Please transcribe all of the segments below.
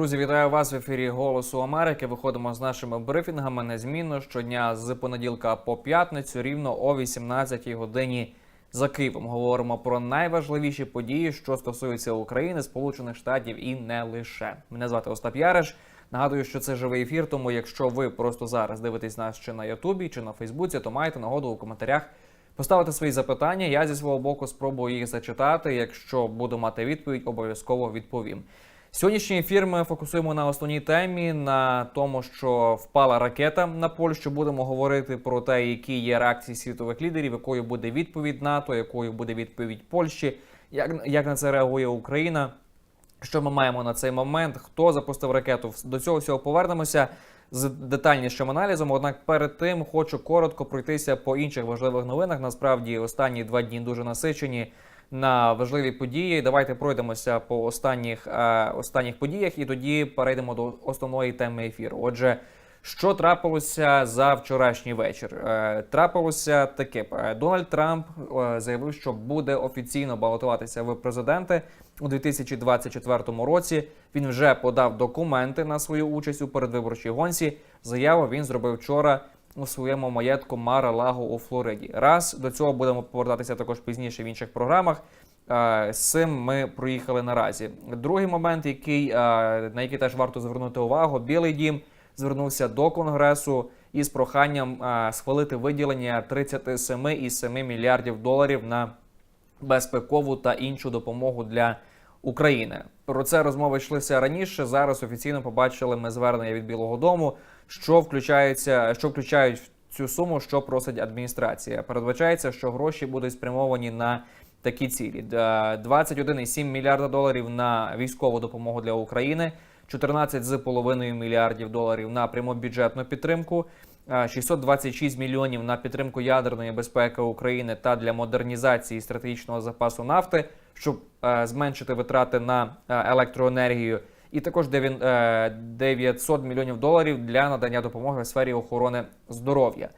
Друзі, вітаю вас в ефірі Голосу Америки. Виходимо з нашими брифінгами незмінно щодня з понеділка по п'ятницю, рівно о 18 годині за Києвом. Говоримо про найважливіші події, що стосуються України, Сполучених Штатів і не лише. Мене звати Остап Яриш. Нагадую, що це живий ефір. Тому, якщо ви просто зараз дивитесь нас чи на Ютубі, чи на Фейсбуці, то маєте нагоду у коментарях поставити свої запитання. Я зі свого боку спробую їх зачитати. Якщо буду мати відповідь, обов'язково відповім. Сьогоднішній ефір ми фокусуємо на основній темі на тому, що впала ракета на Польщу. Будемо говорити про те, які є реакції світових лідерів, якою буде відповідь НАТО, якою буде відповідь Польщі, як, як на це реагує Україна. Що ми маємо на цей момент? Хто запустив ракету? До цього всього повернемося з детальнішим аналізом. Однак перед тим хочу коротко пройтися по інших важливих новинах. Насправді останні два дні дуже насичені на важливі події. Давайте пройдемося по останніх, е, останніх подіях і тоді перейдемо до основної теми ефіру. Отже, що трапилося за вчорашній вечір? Е, Трапилося таке: Е, Дональд Трамп заявив, що буде офіційно балотуватися в президенти у 2024 році. Він вже подав документи на свою участь у передвиборчій гонці. Заяву він зробив вчора у своєму маєтку Мара Лаго у Флориді. Раз до цього будемо повертатися також пізніше в інших програмах. Е, З цим ми проїхали наразі. Другий момент, який е, на який теж варто звернути увагу, Білий Дім звернувся до конгресу із проханням е, схвалити виділення 37 із 7 мільярдів доларів на безпекову та іншу допомогу для України. Про це розмови йшлися раніше. Зараз офіційно побачили ми звернення від Білого Дому, що включається, що включають в цю суму, що просить адміністрація. Передбачається, що гроші будуть спрямовані на такі цілі: Е, 21,7 мільярда доларів на військову допомогу для України, 14,5 мільярдів доларів на пряму бюджетну підтримку. е, 626 мільйонів на підтримку ядерної безпеки України та для модернізації стратегічного запасу нафти, щоб е, зменшити витрати на е, електроенергію, і також девін- е, 900 мільйонів доларів для надання допомоги в сфері охорони здоров'я.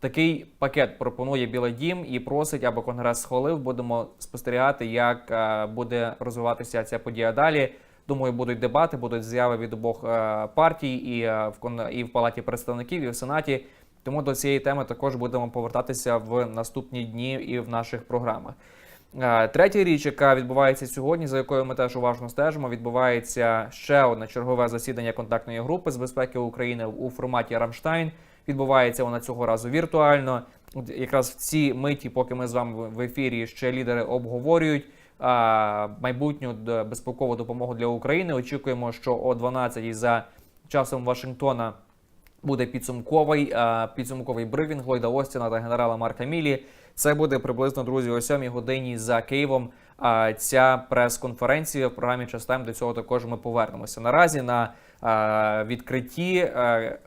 Такий пакет пропонує Білий Дім і просить, аби Конгрес схвалив. Будемо спостерігати, як е, буде розвиватися ця подія далі. Думаю, будуть дебати, будуть заяви від обох е, партій і в і в палаті представників, і в сенаті. Тому до цієї теми також будемо повертатися в наступні дні і в наших програмах. Е, Третя річ, яка відбувається сьогодні, за якою ми теж уважно стежимо, відбувається ще одне чергове засідання контактної групи з безпеки України у форматі Рамштайн. Відбувається вона цього разу віртуально. Якраз в ці миті, поки ми з вами в ефірі, ще лідери обговорюють майбутню д- безпекову допомогу для України. Очікуємо, що о 12 за часом Вашингтона буде підсумковий підсумковий брифінг Ллойда Остіна та генерала Марка Мілі. Це буде приблизно друзі о 7 годині за Києвом. Ця прес-конференція в програмі «Час Тайм» до цього також ми повернемося. Наразі на відкритті е,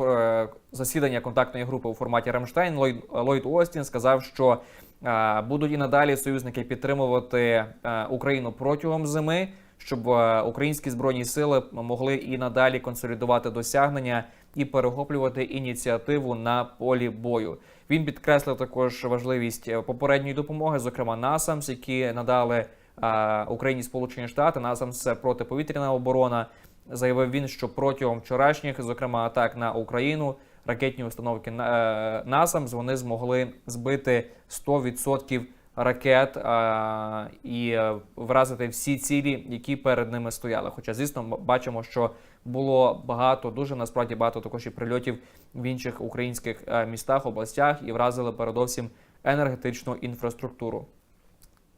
е, засідання контактної групи у форматі Рамштайн Ллойд Остін сказав, що е, будуть і надалі союзники підтримувати е, Україну протягом зими, щоб е, українські збройні сили могли і надалі консолідувати досягнення і перехоплювати ініціативу на полі бою. Він підкреслив також важливість е, попередньої допомоги, зокрема НАСАМС, які надали е, Україні Сполучені Штати. НАСАМС – протиповітряна оборона. Заявив він, що протягом вчорашніх, зокрема атак на Україну, ракетні установки е, НАСАМС вони змогли збити 100% ракет а, і вразити всі цілі, які перед ними стояли. Хоча, звісно, бачимо, що було багато, дуже насправді багато також і прильотів в інших українських е, містах, областях і вразили передовсім енергетичну інфраструктуру.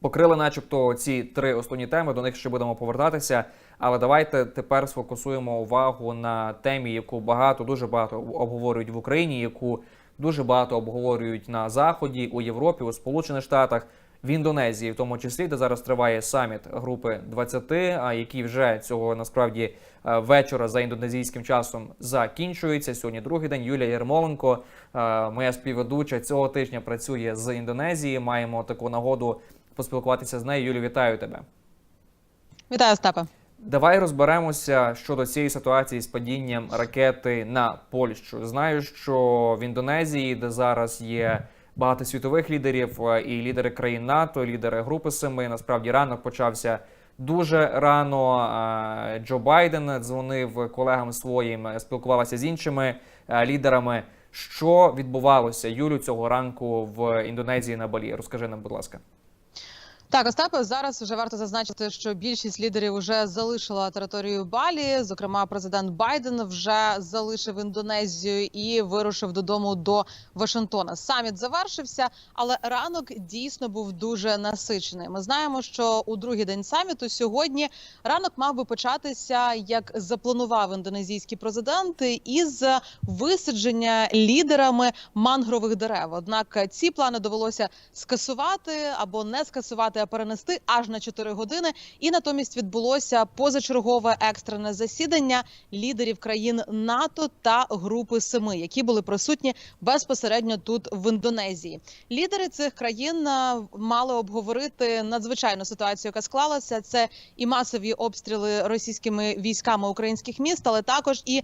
Покрили, начебто, ці три основні теми. До них ще будемо повертатися. Але давайте тепер сфокусуємо увагу на темі, яку багато, дуже багато обговорюють в Україні, яку дуже багато обговорюють на Заході, у Європі, у Сполучених Штатах, в Індонезії, в тому числі, де зараз триває саміт групи 20, а який вже цього насправді е, вечора за індонезійським часом закінчується. Сьогодні другий день. Юлія Єрмоленко, е, моя співведуча цього тижня працює з Індонезії. Маємо таку нагоду поспілкуватися з нею. Юлі, вітаю тебе. Вітаю, Остапе. Давай розберемося щодо цієї ситуації з падінням ракети на Польщу. Знаю, що в Індонезії, де зараз є багато світових лідерів, е, і лідери країн НАТО, лідери Групи Семи, насправді ранок почався Дуже рано е, Джо Байден дзвонив колегам своїм, спілкувався з іншими е, лідерами. Що відбувалося Юлю цього ранку в Індонезії на Балі? Розкажи нам, будь ласка. Так, Остапе, зараз вже варто зазначити, що більшість лідерів вже залишила територію Балі. Зокрема, президент Байден вже залишив Індонезію і вирушив додому до Вашингтона. Саміт завершився, але ранок дійсно був дуже насичений. Ми знаємо, що у другий день саміту сьогодні ранок мав би початися, як запланував індонезійський президент, із висадження лідерами мангрових дерев. Однак ці плани довелося скасувати або не скасувати, перенести аж на 4 години. І натомість відбулося позачергове екстрене засідання лідерів країн НАТО та групи Семи, які були присутні безпосередньо тут в Індонезії. Лідери цих країн мали обговорити надзвичайну ситуацію, яка склалася. Це і масові обстріли російськими військами українських міст, але також і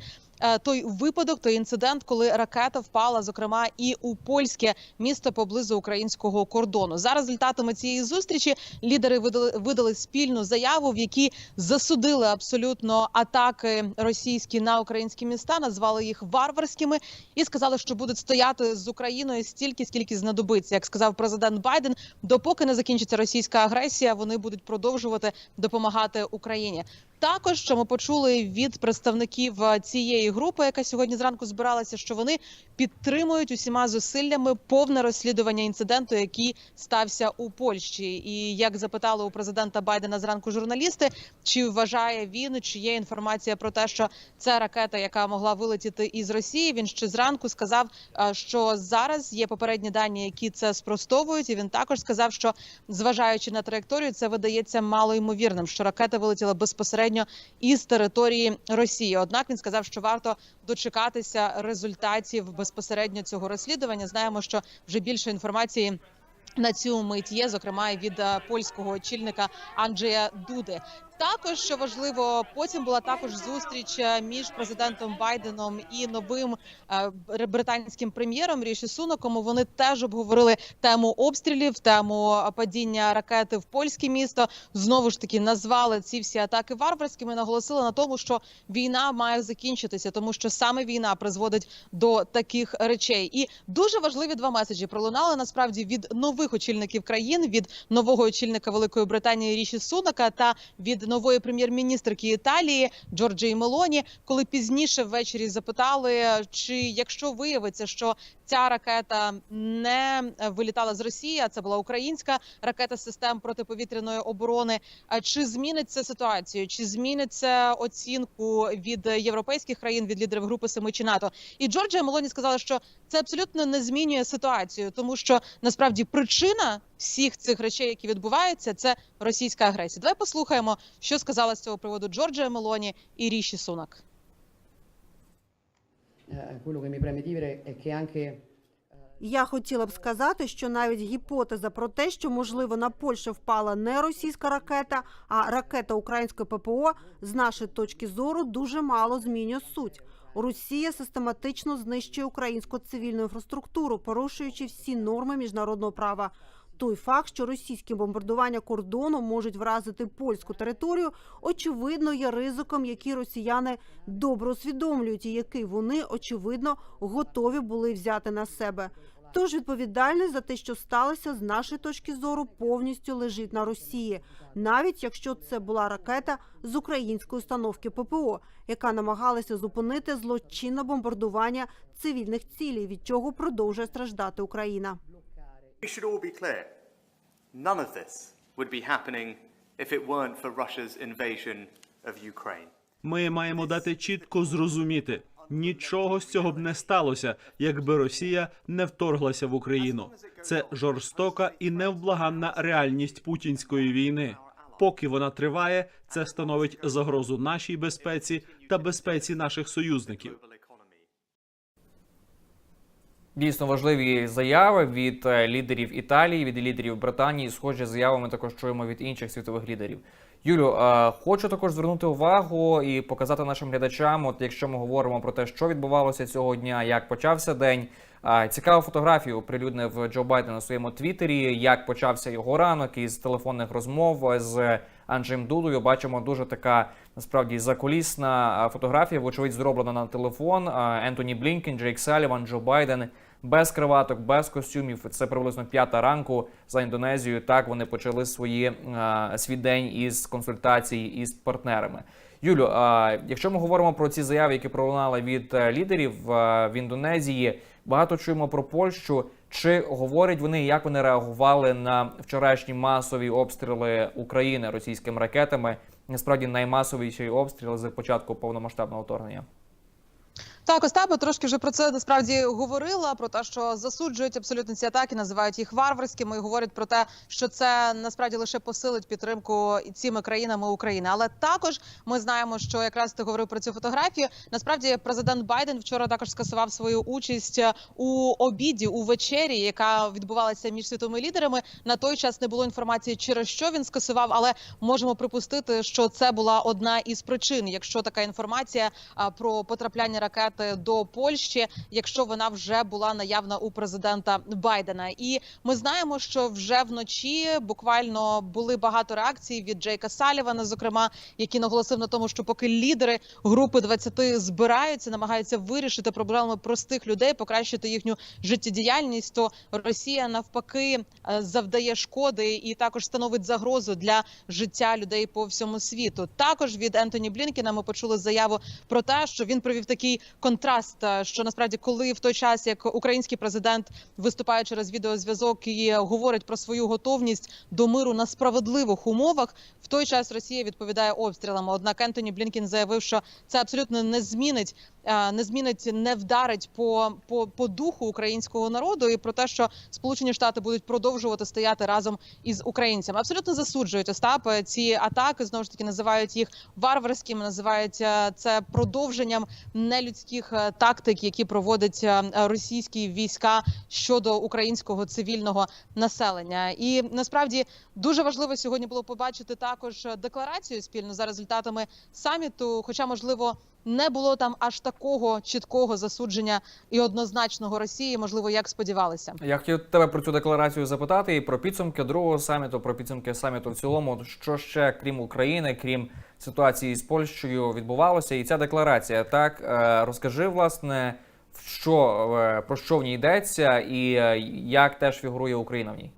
той випадок, той інцидент, коли ракета впала, зокрема, і у польське місто поблизу українського кордону. За результатами цієї зустрічі лідери видали, видали спільну заяву, в якій засудили абсолютно атаки російські на українські міста, назвали їх варварськими і сказали, що будуть стояти з Україною стільки, скільки знадобиться. Як сказав президент Байден, допоки не закінчиться російська агресія, вони будуть продовжувати допомагати Україні. Також що ми почули від представників е, цієї групи, яка сьогодні зранку збиралася, що вони підтримують усіма зусиллями повне розслідування інциденту, який стався у Польщі. І як запитали у президента Байдена зранку журналісти, чи вважає він, чи є інформація про те, що це ракета, яка могла вилетіти із Росії. Він ще зранку сказав, е, що зараз є попередні дані, які це спростовують. І він також сказав, що зважаючи на траєкторію, це видається малоймовірним, що ракета вилетіла безпосередньо із території Росії. Однак він сказав, що варто дочекатися результатів безпосередньо цього розслідування. Знаємо, що вже більше інформації. На цю мить є, зокрема від е, польського очільника Анджея Дуди. Також що важливо, потім була також зустріч е, між президентом Байденом і новим е, британським прем'єром Ріші Суноком. Вони теж обговорили тему обстрілів, тему е, падіння ракети в польське місто. Знову ж таки назвали ці всі атаки варварськими. Наголосили на тому, що війна має закінчитися, тому що саме війна призводить до таких речей. І дуже важливі два меседжі пролунали насправді від нових очільників країн, від нового очільника Великої Британії Ріші Сунака та від нової прем'єр-міністрки Італії Джорджії Мелоні, коли пізніше ввечері запитали, чи якщо виявиться, що ця ракета не е, вилітала з Росії, а це була українська ракета систем протиповітряної оборони. а Чи змінить це ситуацію? Чи змінить це оцінку від європейських країн від лідерів групи Семи чи НАТО? І Джорджія Мелоні сказала, що це абсолютно не змінює ситуацію, тому що насправді причина всіх цих речей, які відбуваються, це російська агресія. Давай послухаємо, що сказала з цього приводу Джорджія Мелоні і Ріші Сунак. Che anche Я хотіла б сказати, що навіть гіпотеза про те, що можливо на Польщу впала не російська ракета, а ракета української ППО, з нашої точки зору дуже мало змінює суть. Росія систематично знищує українську цивільну інфраструктуру, порушуючи всі норми міжнародного права. Той факт, що російські бомбардування кордону можуть вразити польську територію, очевидно є ризиком, який росіяни добре усвідомлюють, і який вони очевидно готові були взяти на себе. Тож відповідальність за те, що сталося, з нашої точки зору, повністю лежить на Росії, навіть якщо це була ракета з української установки ППО, яка намагалася зупинити злочинне бомбардування цивільних цілей, від чого продовжує страждати Україна. We should all be clear. None of this would be happening if it weren't for Russia's invasion of Ukraine. Ми маємо дати чітко зрозуміти, нічого з цього б не сталося, якби Росія не вторглася в Україну. Це жорстока і невблаганна реальність путінської війни. Поки вона триває, це становить загрозу нашій безпеці та безпеці наших союзників. Дійсно важливі заяви від е, лідерів Італії, від лідерів Британії. Схожі заяви ми також чуємо від інших світових лідерів. Юлю, е, хочу також звернути увагу і показати нашим глядачам. От якщо ми говоримо про те, що відбувалося цього дня, як почався день. е, Цікаву фотографію оприлюднив Джо Байден на своєму твіттері, як почався його ранок із телефонних розмов з Анджеєм Дудою. Бачимо дуже така насправді закулісна е, фотографія, вочевидь, зроблена на телефон. Ентоні Блінкен, Джейк Саліван, Джо Байден без криваток, без костюмів. Це приблизно п'ята ранку за Індонезією. Так вони почали свої е, свій день із консультацій із партнерами. Юлю, е, якщо ми говоримо про ці заяви, які пролунали від е, лідерів в Індонезії, багато чуємо про Польщу. Чи говорять вони, як вони реагували на вчорашні масові обстріли України російськими ракетами? Насправді наймасовіший обстріл з початку повномасштабного вторгнення. Так, Остапе трошки вже про це насправді говорила про те, що засуджують абсолютно ці атаки, називають їх варварськими і говорять про те, що це насправді лише посилить підтримку цими країнами України. Але також ми знаємо, що якраз ти говорив про цю фотографію. Насправді, президент Байден вчора також скасував свою участь у обіді у вечері, яка відбувалася між світовими лідерами. На той час не було інформації, через що він скасував, але можемо припустити, що це була одна із причин, якщо така інформація про потрапляння ракети до Польщі, якщо вона вже була наявна у президента Байдена. І ми знаємо, що вже вночі буквально були багато реакцій від Джейка Салівана, зокрема, який наголосив на тому, що поки лідери групи 20 збираються, намагаються вирішити проблеми простих людей, покращити їхню життєдіяльність, то Росія навпаки е, завдає шкоди і також становить загрозу для життя людей по всьому світу. Також від Ентоні Блінкіна ми почули заяву про те, що він провів такий контраст. е, Що насправді, коли в той час як український президент виступає через відеозв'язок і говорить про свою готовність до миру на справедливих умовах, в той час Росія відповідає обстрілами. Однак Ентоні Блінкін заявив, що це абсолютно не змінить, не змінить, не вдарить по, по, по духу українського народу і про те, що Сполучені Штати будуть продовжувати стояти разом із українцями. Абсолютно засуджують Остап е, ці атаки. Знову ж таки називають їх варварськими, називають е, це продовженням нелюдських е, тактик, які проводять е, російські війська щодо українського цивільного населення. І насправді дуже важливо сьогодні було побачити також е, декларацію спільно за результатами саміту. Хоча, можливо, не було там аж такого чіткого засудження і однозначного Росії, можливо, як сподівалися. Я хотів тебе про цю декларацію запитати і про підсумки другого саміту, про підсумки саміту в цілому. Що ще крім України, крім ситуації з Польщею, відбувалося? І ця декларація так е, розкажи власне, що е, про що в ній йдеться, і е, як теж фігурує Україна в ній.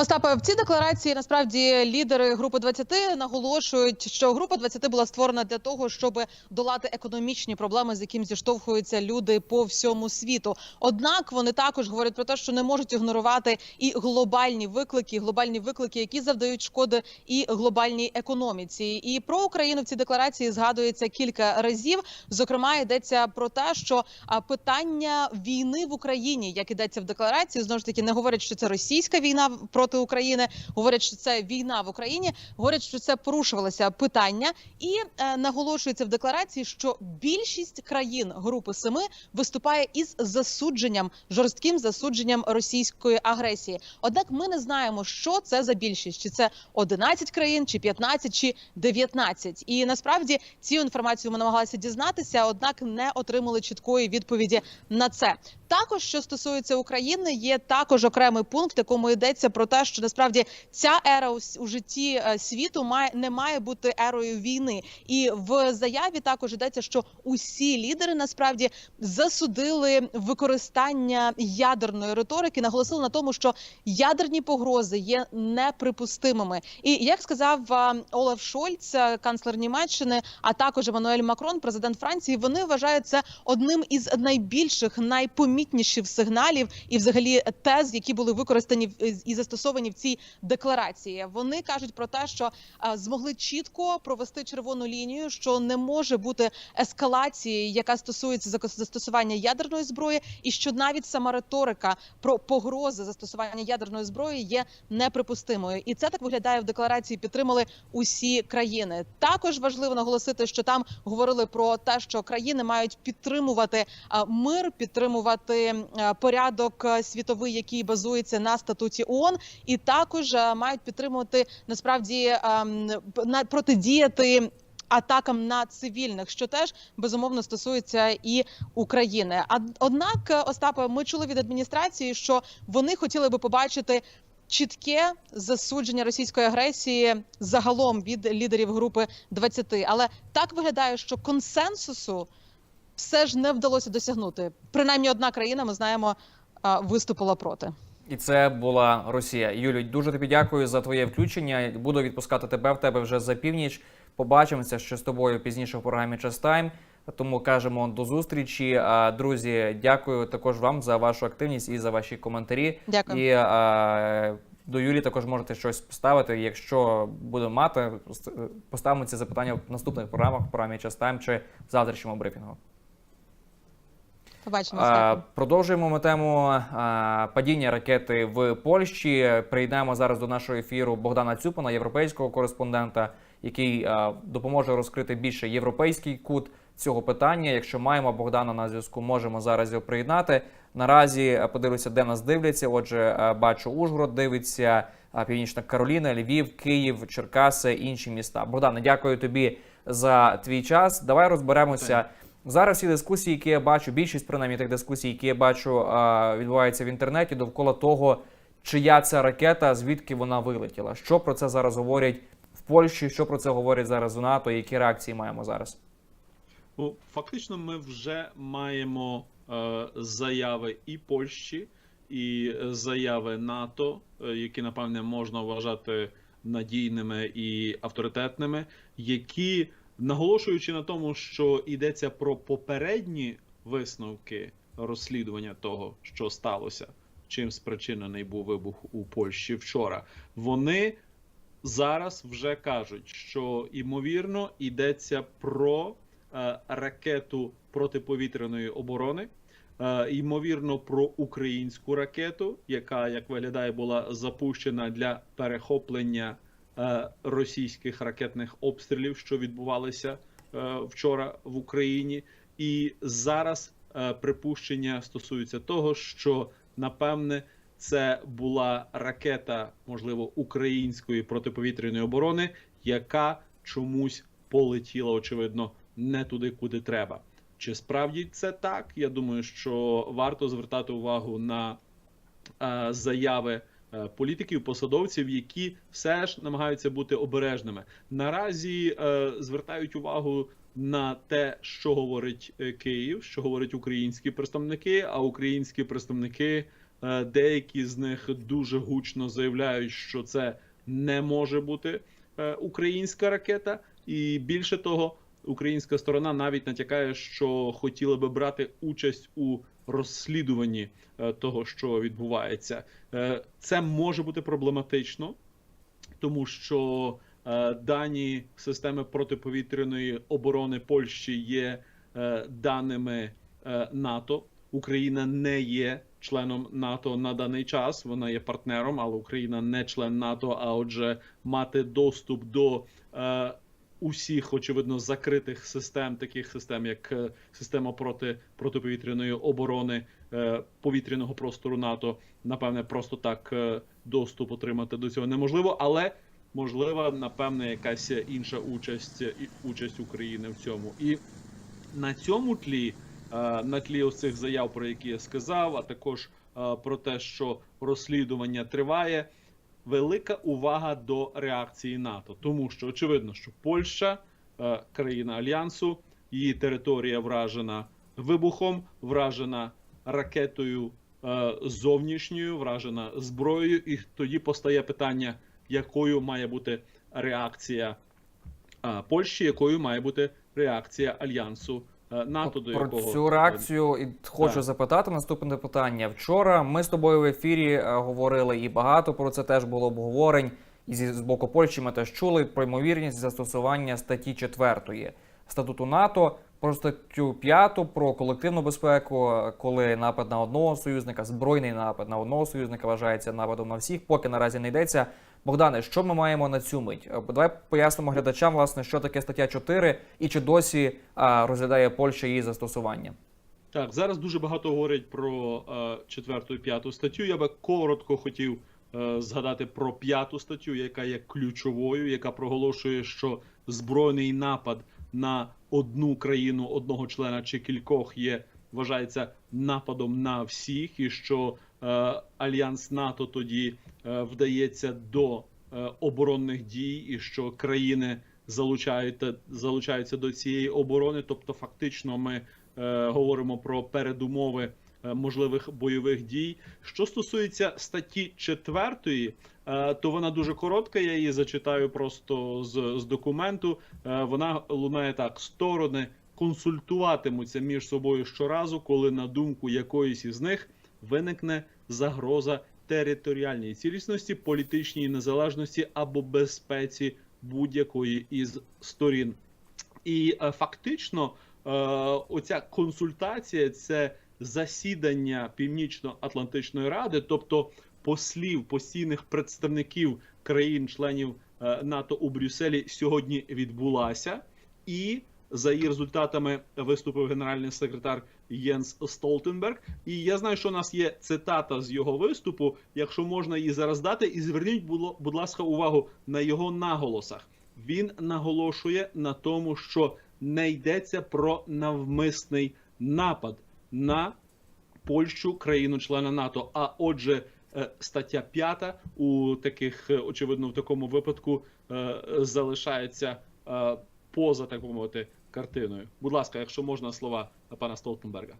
Остапе, в цій декларації насправді лідери групи 20 наголошують, що група 20 була створена для того, щоб долати економічні проблеми, з яким зіштовхуються люди по всьому світу. Однак вони також говорять про те, що не можуть ігнорувати і глобальні виклики, глобальні виклики, які завдають шкоди і глобальній економіці. І про Україну в цій декларації згадується кілька разів. Зокрема, йдеться про те, що питання війни в Україні, як ідеться в декларації, знову ж таки не говорять, що це російська війна проти України. Говорять, що це війна в Україні. Говорять, що це порушувалося питання, і е, наголошується в декларації, що більшість країн групи семи виступає із засудженням жорстким засудженням російської агресії. Однак ми не знаємо, що це за більшість, чи це 11 країн, чи 15, чи 19. І насправді цю інформацію ми намагалися дізнатися, однак не отримали чіткої відповіді на це. Також що стосується України, є також окремий пункт, якому йдеться про те, що насправді ця ера у, житті е, світу має не має бути ерою війни. І в заяві також йдеться, що усі лідери насправді засудили використання ядерної риторики, наголосили на тому, що ядерні погрози є неприпустимими. І як сказав е, Олаф Шольц, е, канцлер Німеччини, а також Еммануель Макрон, президент Франції, вони вважають це одним із найбільших, найпомітніших сигналів і, взагалі, тез, які були використані і застосовані в цій декларації. Вони кажуть про те, що е, змогли чітко провести червону лінію, що не може бути ескалації, яка стосується застосування ядерної зброї, і що навіть сама риторика про погрози застосування ядерної зброї є неприпустимою. І це так виглядає в декларації. Підтримали усі країни. Також важливо наголосити, що там говорили про те, що країни мають підтримувати мир, підтримувати порядок світовий, який базується на статуті ООН. І також е, мають підтримувати насправді ем, протидіяти. Атакам на цивільних, що теж безумовно стосується і України. Однак, е, Остапе, ми чули від адміністрації, що вони хотіли би побачити чітке засудження російської агресії загалом від лідерів групи 20. Але так виглядає, що консенсусу все ж не вдалося досягнути. Принаймні, одна країна, ми знаємо, виступила проти. І це була Росія. Юлю, дуже тобі дякую за твоє включення. Буду відпускати тебе в тебе вже за північ. Побачимося ще з тобою пізніше в програмі Час Тайм. Тому кажемо до зустрічі. А, Друзі, дякую також вам за вашу активність і за ваші коментарі. Дякую. І а, до Юлі також можете щось поставити. Якщо буде мати, поставимо ці запитання в наступних програмах, в програмі Час Тайм чи в завтрашньому брифінгу. Побачимо. Продовжуємо ми тему падіння ракети в Польщі. Прийдемо зараз до нашого ефіру Богдана Цюпана, європейського кореспондента, який допоможе розкрити більше європейський кут цього питання. Якщо маємо Богдана на зв'язку, можемо зараз його приєднати. Наразі подивлюся, де нас дивляться. Отже, бачу Ужгород, дивиться Північна Кароліна, Львів, Київ, Черкаси, інші міста. Богдане, дякую тобі за твій час. Давай розберемося. Зараз всі дискусії, які я бачу, більшість принаймні тих дискусій, які я бачу, відбуваються в інтернеті довкола того, чия це ракета, звідки вона вилетіла. Що про це зараз говорять в Польщі? Що про це говорять зараз в НАТО? Які реакції маємо зараз? Ну, фактично, ми вже маємо е, заяви і Польщі, і заяви НАТО, е, які напевне можна вважати надійними і авторитетними, які наголошуючи на тому, що йдеться про попередні висновки розслідування того, що сталося, чим спричинений був вибух у Польщі вчора, вони зараз вже кажуть, що ймовірно йдеться про е, ракету протиповітряної оборони. е, Ймовірно, про українську ракету, яка, як виглядає, була запущена для перехоплення російських ракетних обстрілів, що відбувалися е, вчора в Україні. І зараз е, припущення стосуються того, що напевне це була ракета, можливо, української протиповітряної оборони, яка чомусь полетіла, очевидно, не туди, куди треба. Чи справді це так? Я думаю, що варто звертати увагу на е, заяви е, політиків, посадовців, які все ж намагаються бути обережними. Наразі е, звертають увагу на те, що говорить е, Київ, що говорять українські представники, а українські представники. Е, Деякі з них дуже гучно заявляють, що це не може бути е, українська ракета, і більше того, українська сторона навіть натякає, що хотіли би брати участь у розслідуванні е, того, що відбувається. Е, Це може бути проблематично, тому що е, дані системи протиповітряної оборони Польщі є даними НАТО. Україна не є членом НАТО на даний час. Вона є партнером, але Україна не член НАТО. А отже, мати доступ до усіх, очевидно, закритих систем, таких систем, як е, система проти протиповітряної оборони е, повітряного простору НАТО, напевне, просто так е, доступ отримати до цього неможливо, але можлива, напевне, якась інша участь і участь України в цьому. І на цьому тлі, на тлі ось цих заяв, про які я сказав, а також про те, що розслідування триває, велика увага до реакції НАТО, тому що очевидно, що Польща, е, країна альянсу, її територія вражена вибухом, вражена ракетою е, зовнішньою, вражена зброєю, і тоді постає питання, якою має бути реакція е, Польщі, якою має бути реакція альянсу НАТО, до Про якого цю реакцію і хочу Так. запитати наступне питання. Вчора ми з тобою в ефірі е, говорили і багато про це теж було обговорень. І зі з боку Польщі ми теж чули про ймовірність застосування статті 4 статуту НАТО, про статтю 5, про колективну безпеку, е, коли напад на одного союзника, збройний напад на одного союзника вважається нападом на всіх, поки наразі не йдеться. Богдане, що ми маємо на цю мить? Е, Давай пояснимо глядачам, власне, що таке стаття 4 і чи досі розглядає Польща її застосування. Так, зараз дуже багато говорять про е, четверту і п'яту статтю. Я би коротко хотів е, згадати про п'яту статтю, яка є ключовою, яка проголошує, що збройний напад на одну країну, одного члена чи кількох є вважається нападом на всіх, і що альянс НАТО тоді е, вдається до е, оборонних дій, і що країни залучаються, залучаються до цієї оборони. Тобто, фактично, ми е, говоримо про передумови е, можливих бойових дій. Що стосується статті 4, е, то вона дуже коротка. Я її зачитаю просто з, з документу. Е, Вона лунає так: сторони консультуватимуться між собою щоразу, коли на думку якоїсь із них виникне загроза територіальній цілісності, політичній незалежності або безпеці будь-якої із сторін. І е, фактично, е, оця консультація це засідання Північно-Атлантичної ради, тобто послів постійних представників країн-членів е, НАТО у Брюсселі сьогодні відбулася, і за її результатами виступив генеральний секретар Єнс Столтенберг. І я знаю, що у нас є цитата з його виступу. Якщо можна її зараз дати, і зверніть, було- будь ласка, увагу на його наголосах. Він наголошує на тому, що не йдеться про навмисний напад на Польщу, країну-члена НАТО. А отже, е, стаття 5 у таких, е, очевидно, в такому випадку е, залишається поза, так би мовити, картиною. Будь ласка, якщо можна слова пана Столтенберга.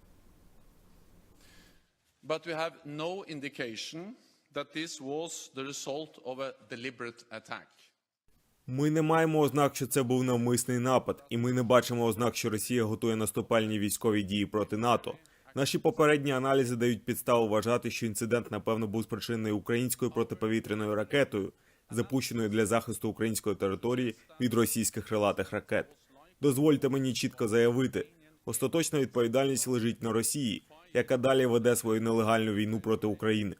But we have no indication that this was the result of a deliberate attack. Ми не маємо ознак, що це був навмисний напад, і ми не бачимо ознак, що Росія готує наступальні військові дії проти НАТО. Наші попередні аналізи дають підставу вважати, що інцидент напевно був спричинений українською протиповітряною ракетою, запущеною для захисту української території від російських крилатих ракет. Дозвольте мені чітко заявити: остаточна відповідальність лежить на Росії, яка далі веде свою нелегальну війну проти України.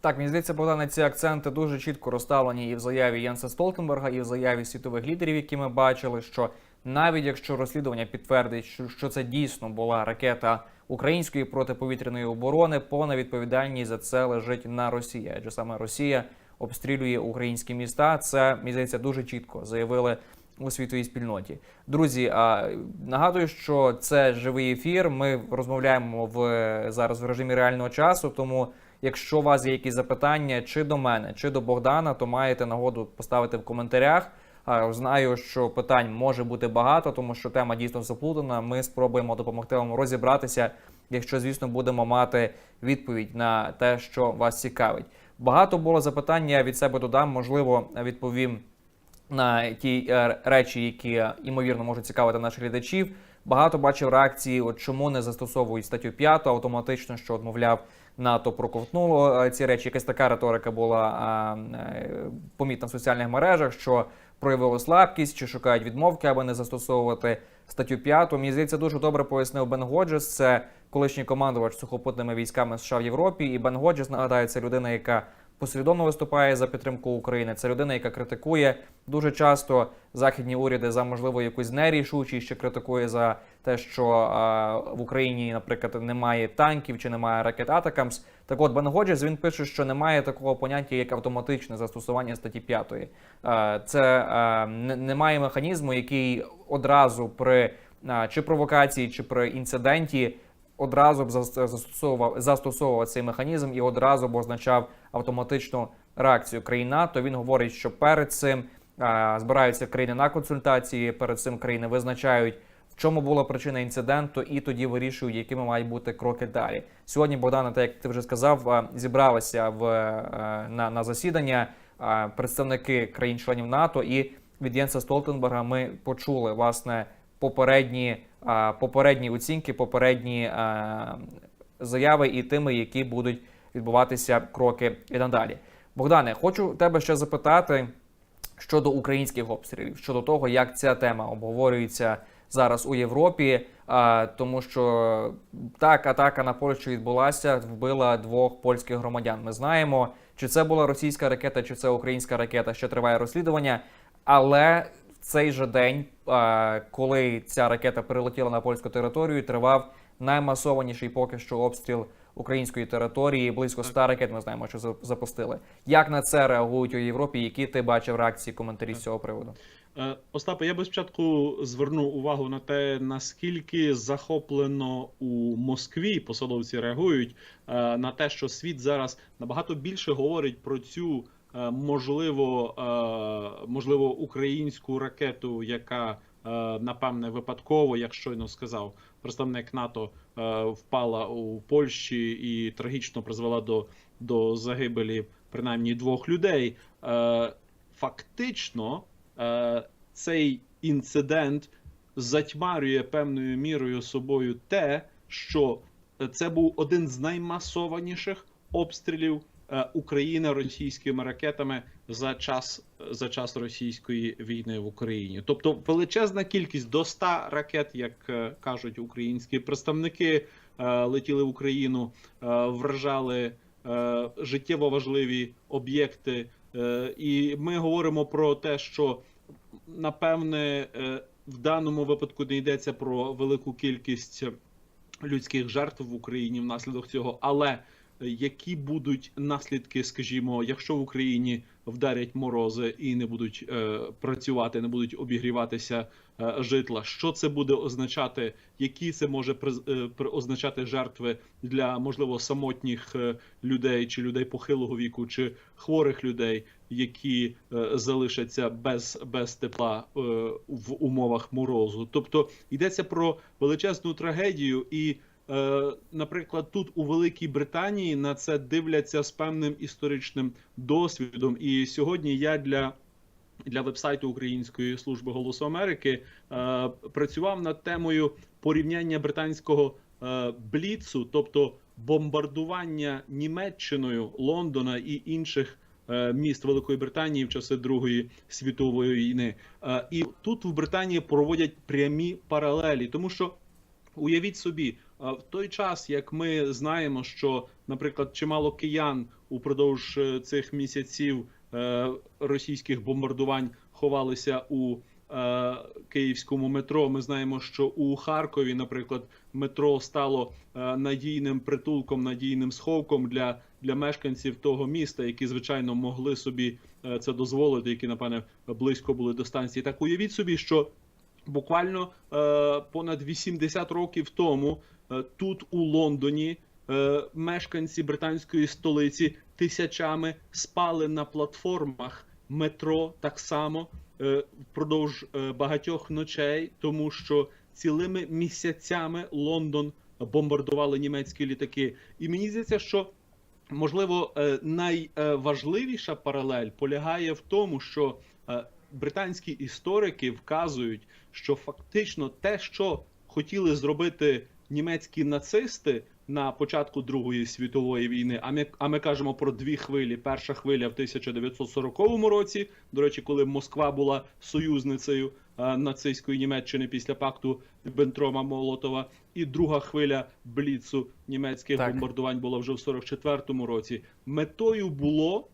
Так, мені здається, Богдане, ці акценти дуже чітко розставлені і в заяві Єнса Столтенберга, і в заяві світових лідерів, які ми бачили, що навіть якщо розслідування підтвердить, що це дійсно була ракета української протиповітряної оборони, повна відповідальність за це лежить на Росії, адже саме Росія обстрілює українські міста. Це мені здається дуже чітко заявили у світовій спільноті. Друзі, нагадую, що це живий ефір. Ми розмовляємо в зараз в режимі реального часу. Тому, якщо у вас є якісь запитання чи до мене, чи до Богдана, то маєте нагоду поставити в коментарях. Знаю, що питань може бути багато, тому що тема дійсно заплутана. Ми спробуємо допомогти вам розібратися, якщо, звісно, будемо мати відповідь на те, що вас цікавить. Багато було запитань, я від себе додам, можливо, відповім на ті е, речі, які е, ймовірно можуть цікавити наших глядачів. Багато бачив реакції, от чому не застосовують статтю 5 автоматично, що мовляв, НАТО проковтнуло е, ці речі. Якась така риторика була помітна в соціальних мережах, що проявило слабкість чи шукають відмовки, аби не застосовувати статтю 5. Мені здається, дуже добре пояснив Бен Годжес. Це колишній командувач сухопутними військами США в Європі. І Бен Годжес, нагадаю, це людина, яка послідовно виступає за підтримку України. Це людина, яка критикує дуже часто західні уряди за можливо якусь нерішучість, чи критикує за те, що а, в Україні, наприклад, немає танків чи немає ракет Атакамс. Так от Бен Годжес, він пише, що немає такого поняття, як автоматичне застосування статті 5. Е, Це е, немає механізму, який одразу при е, чи провокації, чи при інциденті одразу б застосовував застосовував цей механізм і одразу б означав автоматичну реакцію країн НАТО. Він говорить, що перед цим збираються країни на консультації. Перед цим країни визначають. В чому була причина інциденту, і тоді вирішують, якими мають бути кроки далі. Сьогодні Богдана, так як ти вже сказав, зібралися в е, на, на засідання представники країн-членів НАТО, і від Єнса Столтенберга ми почули власне попередні, попередні оцінки, попередні е, заяви і тими, які будуть відбуватися кроки і надалі. Богдане, хочу тебе ще запитати щодо українських обстрілів, щодо того, як ця тема обговорюється зараз у Європі, тому що так, атака на Польщу відбулася, вбила двох польських громадян. Ми знаємо, чи це була російська ракета, чи це українська ракета. Ще триває розслідування. Але цей же день, коли ця ракета прилетіла на польську територію, тривав наймасованіший поки що обстріл української території. Близько ста ракет ми знаємо, що за- запустили. Як на це реагують у Європі? Які ти бачив реакції, коментарі з цього приводу? Е, Остапе, я би спочатку звернув увагу на те, наскільки захоплено у Москві посадовці реагують е, на те, що світ зараз набагато більше говорить про цю е, можливо, е, можливо українську ракету, яка е, напевне випадково, як щойно сказав представник НАТО, е, впала у Польщі і трагічно призвела до, до загибелі принаймні двох людей. Е, Фактично, е, цей інцидент затьмарює певною мірою собою те, що це був один з наймасованіших обстрілів е, України російськими ракетами за час, за час російської війни в Україні. Тобто величезна кількість до 100 ракет, як е, кажуть українські представники, е, летіли в Україну, вражали життєво важливі об'єкти. І ми говоримо про те, що напевне в даному випадку не йдеться про велику кількість людських жертв в Україні внаслідок цього, але які будуть наслідки, скажімо, якщо в Україні вдарять морози і не будуть е, працювати, не будуть обігріватися е, житла, що це буде означати, які це може приз- е, при- означати жертви для можливо самотніх е, людей чи людей похилого віку, чи хворих людей, які е, залишаться без, без тепла е, в умовах морозу. Тобто йдеться про величезну трагедію, і, наприклад, тут у Великій Британії на це дивляться з певним історичним досвідом. І сьогодні я для для вебсайту Української служби голосу Америки е, працював над темою порівняння британського е, бліцу, тобто бомбардування Німеччиною Лондона і інших е, міст Великої Британії в часи Другої світової війни. Е, і тут в Британії проводять прямі паралелі, тому що Уявіть собі, е, в той час, як ми знаємо, що, наприклад, чимало киян упродовж е, цих місяців е, російських бомбардувань ховалися у е, київському метро. Ми знаємо, що у Харкові, наприклад, метро стало надійним притулком, надійним сховком для, для мешканців того міста, які звичайно могли собі це дозволити, які напевне близько були до станції. Так уявіть собі, що буквально понад 80 років тому тут у Лондоні е, мешканці британської столиці тисячами спали на платформах метро так само е, впродовж е, багатьох ночей, тому що цілими місяцями Лондон бомбардували німецькі літаки. І мені здається, що можливо е, найважливіша паралель полягає в тому, що е, британські історики вказують, що фактично те, що хотіли зробити німецькі нацисти на початку Другої світової війни, а ми, а ми кажемо про дві хвилі. Перша хвиля в 1940 році, до речі, коли Москва була союзницею е, нацистської Німеччини після пакту Бентрома Молотова, і друга хвиля бліцу німецьких Так. бомбардувань була вже в 44-му році. Метою було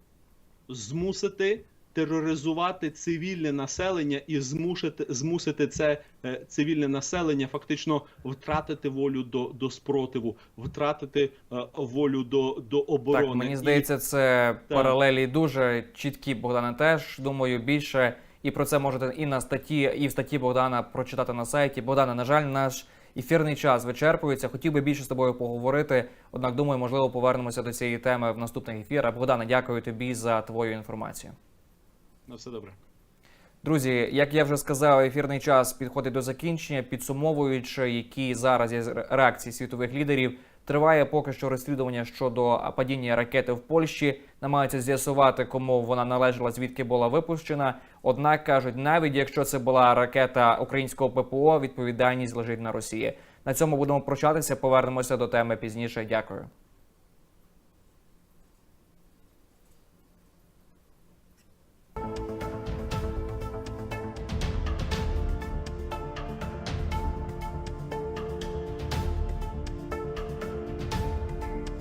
змусити тероризувати цивільне населення і змусити, змусити це е, цивільне населення фактично втратити волю до, до спротиву, втратити е, волю до, до оборони. Так, мені І- здається, це паралелі дуже чіткі. Богдане теж думаю, більше і про це можете і на статті, і в статті Богдана прочитати на сайті. Богдане, на жаль, наш ефірний час вичерпується. Хотів би більше з тобою поговорити. Однак, думаю, можливо, повернемося до цієї теми в наступних ефірах. Богдане, дякую тобі за твою інформацію. На все добре. Друзі, як я вже сказав, ефірний час підходить до закінчення. Підсумовуючи, які зараз є реакції світових лідерів, триває поки що розслідування щодо падіння ракети в Польщі. Намагаються з'ясувати, кому вона належала, звідки була випущена. Однак кажуть, навіть якщо це була ракета українського ППО, відповідальність лежить на Росії. На цьому будемо прощатися. Повернемося до теми пізніше. Дякую.